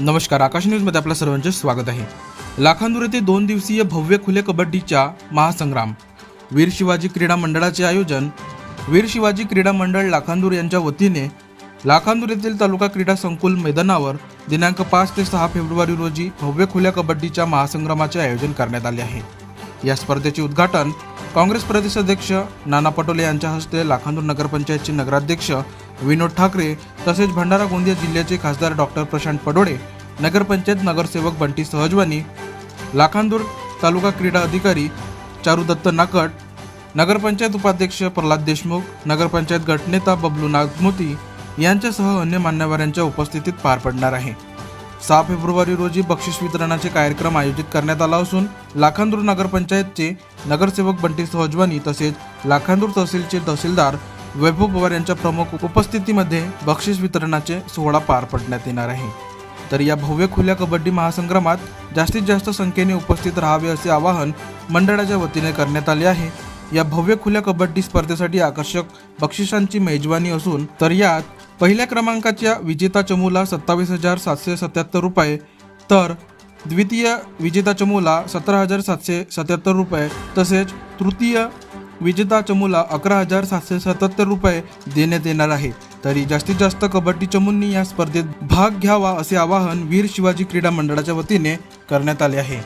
नमस्कार आकाश न्यूजमध्ये आपल्या सर्वांचे स्वागत आहे. लाखांदूर येथे दोन दिवसीय भव्य खुले कबड्डीच्या महासंग्राम. वीर शिवाजी क्रीडा मंडळाचे आयोजन. वीर शिवाजी क्रीडा मंडळ लाखांदूर यांच्या वतीने लाखांदूर येथील तालुका क्रीडा संकुल मैदानावर दिनांक पाच ते सहा फेब्रुवारी रोजी भव्य खुल्या कबड्डीच्या महासंग्रामाचे आयोजन करण्यात आले आहे. या स्पर्धेचे उद्घाटन काँग्रेस प्रदेशाध्यक्ष नाना पटोले यांच्या हस्ते लाखांदूर नगरपंचायतचे नगराध्यक्ष विनोद ठाकरे तसेच भंडारा गोंदिया जिल्ह्याचे खासदार डॉक्टर प्रशांत पडोळे नगरपंचायत नगरसेवक बंटी सहजवानी लाखांदूर तालुका क्रीडा अधिकारी चारुदत्त नाकट नगरपंचायत उपाध्यक्ष प्रल्हाद देशमुख नगरपंचायत गटनेता बबलू नागमोती यांच्यासह अन्य मान्यवरांच्या उपस्थितीत पार पडणार आहे. सहा फेब्रुवारी रोजी बक्षीस वितरणाचे कार्यक्रम आयोजित करण्यात आला असून लाखांदूर नगरपंचायतचे नगरसेवक बंटी सहजवानी तसेच लाखांदूर तहसीलचे तहसीलदार वैभव पवार यांच्या प्रमुख उपस्थितीमध्ये बक्षीस वितरणाचे सोहळा पार पडण्यात येणार आहे. तर या भव्य खुल्या कबड्डी महासंग्रामात जास्तीत जास्त संख्येने उपस्थित राहावे असे आवाहन मंडळाच्या वतीने करण्यात आले आहे. या भव्य खुल्या कबड्डी स्पर्धेसाठी आकर्षक बक्षिसांची मेजवानी असून तर यात पहिल्या क्रमांकाच्या विजेता चमूला सत्तावीस हजार सातशे सत्याहत्तर रुपये तर द्वितीय विजेता चमूला सतरा हजार सातशे सत्याहत्तर रुपये तसेच तृतीय विजेता चमूला अकरा हजार सातशे सत्याहत्तर रुपये देण्यात येणार आहे. तरी जास्तीत जास्त कबड्डी चमूंनी या स्पर्धेत भाग घ्यावा असे आवाहन वीर शिवाजी क्रीडा मंडळाच्या वतीने करण्यात आले आहे.